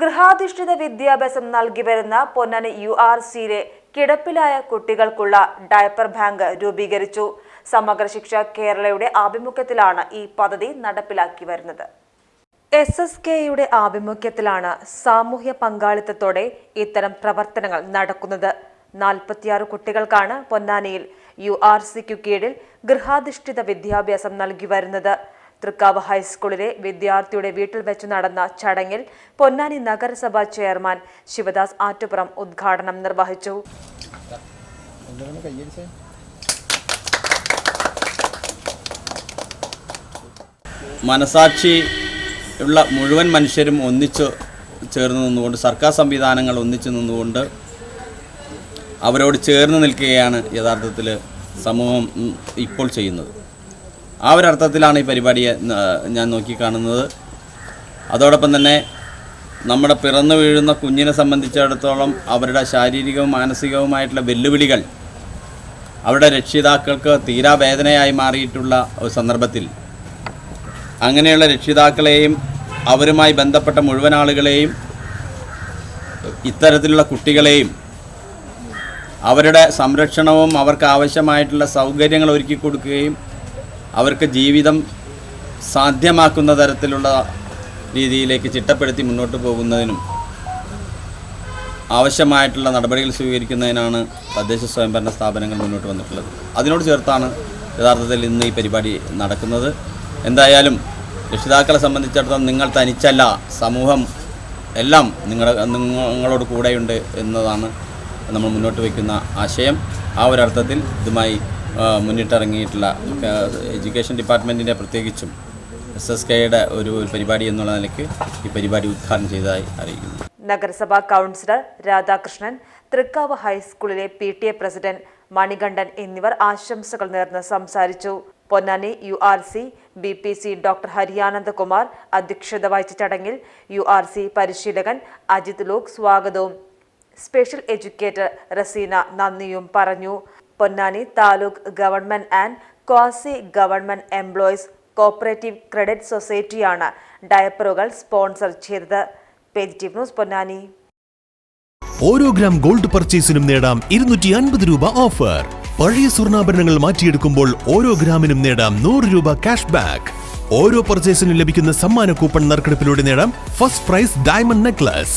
ഗൃഹാധിഷ്ഠിത വിദ്യാഭ്യാസം നൽകി വരുന്ന പൊന്നാനി യു ആർ സിയിലെ കിടപ്പിലായ കുട്ടികൾക്കുള്ള ഡയപ്പർ ബാങ്ക് രൂപീകരിച്ചു. സമഗ്ര ശിക്ഷ കേരളയുടെ ആഭിമുഖ്യത്തിലാണ് ഈ പദ്ധതി നടപ്പിലാക്കി വരുന്നത്. എസ് എസ് കെയുടെ ആഭിമുഖ്യത്തിലാണ് സാമൂഹ്യ പങ്കാളിത്തത്തോടെ ഇത്തരം പ്രവർത്തനങ്ങൾ നടക്കുന്നത്. നാൽപ്പത്തിയാറ് കുട്ടികൾക്കാണ് പൊന്നാനിയിൽ യു ആർ സിക്കു കീഴിൽ ഗൃഹാധിഷ്ഠിത വിദ്യാഭ്യാസം നൽകി വരുന്നത്. തൃക്കാവ് ഹൈസ്കൂളിലെ വിദ്യാർത്ഥിയുടെ വീട്ടിൽ വെച്ച് നടന്ന ചടങ്ങിൽ പൊന്നാനി നഗരസഭാ ചെയർമാൻ ശിവദാസ് ആറ്റുപുറം ഉദ്ഘാടനം നിർവഹിച്ചു. മനസാക്ഷി ഉള്ള മുഴുവൻ മനുഷ്യരും ഒന്നിച്ചു ചേർന്ന് നിന്നുകൊണ്ട് സർക്കാർ സംവിധാനങ്ങൾ ഒന്നിച്ചു നിന്നുകൊണ്ട് അവരോട് ചേർന്ന് നിൽക്കുകയാണ് യഥാർത്ഥത്തിൽ സമൂഹം ഇപ്പോൾ ചെയ്യുന്നത്. ആ ഒരു അർത്ഥത്തിലാണ് ഈ പരിപാടിയെ ഞാൻ നോക്കിക്കാണുന്നത്. അതോടൊപ്പം തന്നെ നമ്മുടെ പിറന്നു വീഴുന്ന കുഞ്ഞിനെ സംബന്ധിച്ചിടത്തോളം അവരുടെ ശാരീരികവും മാനസികവുമായിട്ടുള്ള വെല്ലുവിളികൾ അവരുടെ രക്ഷിതാക്കൾക്ക് തീരാ വേദനയായി മാറിയിട്ടുള്ള ഒരു സന്ദർഭത്തിൽ അങ്ങനെയുള്ള രക്ഷിതാക്കളെയും അവരുമായി ബന്ധപ്പെട്ട മുഴുവൻ ആളുകളെയും ഇത്തരത്തിലുള്ള കുട്ടികളെയും അവരുടെ സംരക്ഷണവും അവർക്ക് ആവശ്യമായിട്ടുള്ള സൗകര്യങ്ങൾ ഒരുക്കി കൊടുക്കുകയും അവർക്ക് ജീവിതം സാധ്യമാക്കുന്ന തരത്തിലുള്ള രീതിയിലേക്ക് ചിട്ടപ്പെടുത്തി മുന്നോട്ട് പോകുന്നതിനും ആവശ്യമായിട്ടുള്ള നടപടികൾ സ്വീകരിക്കുന്നതിനാണ് തദ്ദേശ സ്വയംഭരണ സ്ഥാപനങ്ങൾ മുന്നോട്ട് വന്നിട്ടുള്ളത്. അതിനോട് ചേർത്താണ് യഥാർത്ഥത്തിൽ ഇന്ന് ഈ പരിപാടി നടക്കുന്നത്. എന്തായാലും രക്ഷിതാക്കളെ സംബന്ധിച്ചിടത്തോളം നിങ്ങൾ തനിച്ചല്ല സമൂഹം എല്ലാം നിങ്ങളുടെ നിങ്ങളോട് കൂടെയുണ്ട് എന്നതാണ് നമ്മൾ മുന്നോട്ട് വയ്ക്കുന്ന ആശയം. ആ ഒരർത്ഥത്തിൽ ഇതുമായി മുന്നിട്ടിറങ്ങിയിട്ടുള്ള എഡ്യൂക്കേഷൻ ഡിപ്പാർട്ട്മെന്റിന്റെ പ്രത്യേകിച്ചും എസ് എസ് കെയുടെ ഒരു പരിപാടി എന്നുള്ള നിലയ്ക്ക് ഈ പരിപാടി ഉദ്ഘാടനം ചെയ്തതായി അറിയിക്കുന്നു. നഗരസഭാ കൗൺസിലർ രാധാകൃഷ്ണൻ തൃക്കാവ് ഹൈസ്കൂളിലെ P T A president Manikandan എന്നിവർ ആശംസകൾ നേർന്ന് സംസാരിച്ചു. Ponnani U R C B P C doctor Hariyananda Kumar അധ്യക്ഷത വഹിച്ച ചടങ്ങിൽ യു ആർ സി പരിശീലകൻ അജിത് ലോക് സ്വാഗതവും സ്പെഷ്യൽ എഡ്യൂക്കേറ്റർ റസീന നന്ദിയും പറഞ്ഞു. Ponnani taluk government and quasi government employees cooperative credit സൊസൈറ്റിയാണ് ഡയപ്പറുകൾ സ്പോൺസർ ചെയ്തത്. Positive news Ponnani. ഓരോ ഗ്രാം ഗോൾഡ് പർച്ചേസിനും നേടാം ഇരുന്നൂറ്റി അൻപത് രൂപ ഓഫർ. പഴയ സ്വർണാഭരണങ്ങൾ മാറ്റിയെടുക്കുമ്പോൾ ഓരോ ഗ്രാമിനും നേടാം നൂറ് രൂപ ക്യാഷ് ബാക്ക്. ഓരോ പർച്ചേസിനും ലഭിക്കുന്ന സമ്മാന കൂപ്പൺ നറുക്കെടുപ്പിലൂടെ നേടാം first prize diamond necklace.